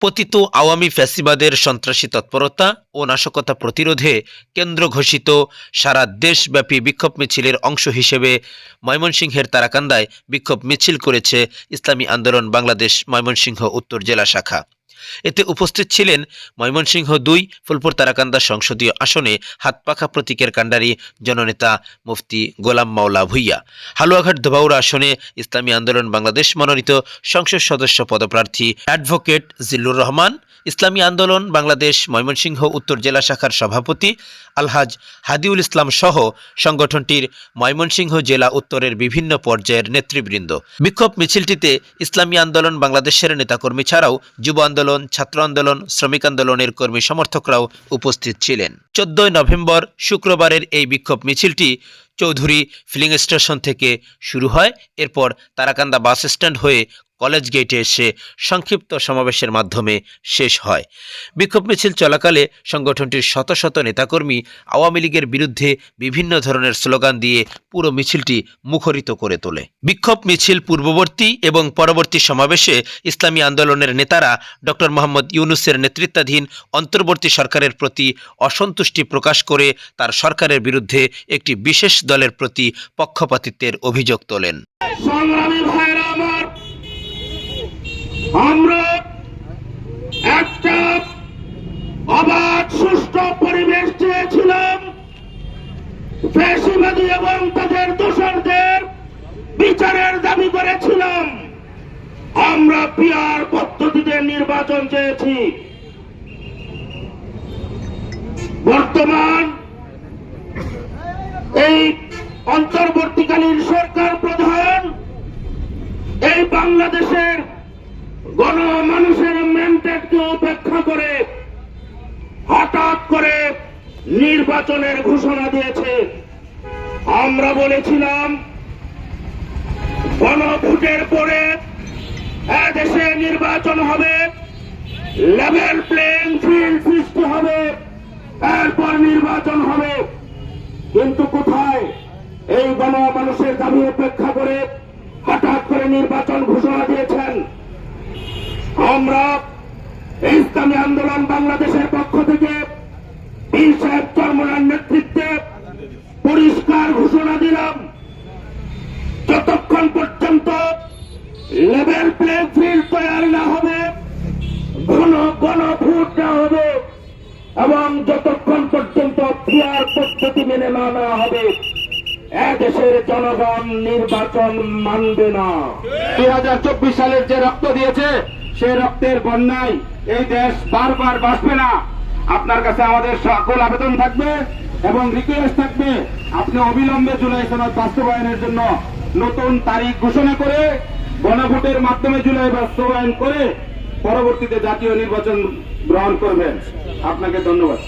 পতিত আওয়ামী ফ্যাসিবাদের সন্ত্রাসী তৎপরতা ও নাশকতা প্রতিরোধে কেন্দ্র ঘোষিত সারা দেশব্যাপী বিক্ষোভ মিছিলের অংশ হিসেবে ময়মনসিংহের তারাকান্দায় বিক্ষোভ মিছিল করেছে ইসলামী আন্দোলন বাংলাদেশ ময়মনসিংহ উত্তর জেলা শাখা। এতে উপস্থিত ছিলেন ময়মনসিংহ দুই, ফুলপুর তারাকান্দা সংসদীয় আসনে হাতপাখা প্রতীকের কাণ্ডারি জননেতা মুফতি গোলাম মাওলা ভুইয়া, হালুয়াঘাট ধোবাউড়া আসনে ইসলামী আন্দোলন বাংলাদেশ মনোনীত সংসদ সদস্য পদপ্রার্থী অ্যাডভোকেট জিল্লুর রহমান, ইসলামী আন্দোলন বাংলাদেশ ময়মনসিংহ উত্তর জেলা শাখার সভাপতি আলহাজ হাদিউল ইসলাম সহ সংগঠনটির ময়মনসিংহ জেলা উত্তরের বিভিন্ন পর্যায়ের নেতৃবৃন্দ। বিক্ষোভ মিছিলটিতে ইসলামী আন্দোলন বাংলাদেশের নেতাকর্মী ছাড়াও যুব আন্দোলন ছাত্র আন্দোলন, শ্রমিক আন্দোলনের কর্মী সমর্থকরাও উপস্থিত ছিলেন। চোদ্দই নভেম্বর শুক্রবারের এই বিক্ষোভ মিছিলটি চৌধুরী ফিলিং স্টেশন থেকে শুরু হয়। এরপর তারাকান্দা বাস স্ট্যান্ড হয়ে কলেজ গেটে এসে সংক্ষিপ্ত সমাবেশের মাধ্যমে শেষ হয়। বিক্ষোভ মিছিল চলাকালে সংগঠনটির শত শত নেতাকর্মী আওয়ামী লীগের বিরুদ্ধে বিভিন্ন ধরনের স্লোগান দিয়ে পুরো মিছিলটি মুখরিত করে তোলে। বিক্ষোভ মিছিল পূর্ববর্তী এবং পরবর্তী সমাবেশে ইসলামী আন্দোলনের নেতারা ডক্টর মোহাম্মদ ইউনুসের নেতৃত্বাধীন অন্তর্বর্তী সরকারের প্রতি অসন্তুষ্টি প্রকাশ করে তার সরকারের বিরুদ্ধে একটি বিশেষ দলের প্রতি পক্ষপাতিত্বের অভিযোগ তোলেন। সংগ্রামী ভাইরা আমার আমরা একটা অবাধ সুষ্ঠু পরিবেশ চেয়েছিলাম ফ্যাসিবাদী এবং তাদের দোষরদের বিচারের দাবি করেছিলাম। আমরা পিয়ার পদ্ধতিতে নির্বাচন চেয়েছি। বর্তমান এই অন্তর্বর্তীকালীন সরকার প্রধান এই বাংলাদেশের গণমানুষের ম্যান্ডেটকে উপেক্ষা করে হঠাৎ করে নির্বাচনের ঘোষণা দিয়েছে। আমরা বলেছিলাম, গণভোটের পরে দেশে নির্বাচন হবে লেভেল প্লেইং ফিল্ড সৃষ্টি হবে এরপর নির্বাচন হবে। কিন্তু কোথায় এই গণ মানুষের দাবি উপেক্ষা করে হঠাৎ করে নির্বাচন ঘোষণা দিয়েছেন? আমরা ইসলামী আন্দোলন বাংলাদেশের পক্ষ থেকে ঘোষণা দিলাম, যতক্ষণ পর্যন্ত লেভেল প্লে ফিল্ড তৈরি না হবে, ঘন গণ ভোট না হবে, এবং যতক্ষণ পর্যন্ত পিয়ার পদ্ধতি মেনে না নেওয়া হবে এদেশের জনগণ নির্বাচন মানবে না। দুই হাজার চব্বিশ সালের যে রক্ত দিয়েছে, সেই রক্তের বন্যায় এই দেশ বারবার বাঁচবে না। আপনার কাছে আমাদের সকল আবেদন থাকবে। এবং রিকোয়েস্ট থাকবে, আপনি অবিলম্বে জুলাই সনদ বাস্তবায়নের জন্য নতুন তারিখ ঘোষণা করে গণভোটের মাধ্যমে জুলাই বাস্তবায়ন করে পরবর্তীতে জাতীয় নির্বাচন গ্রহণ করবেন। আপনাকে ধন্যবাদ।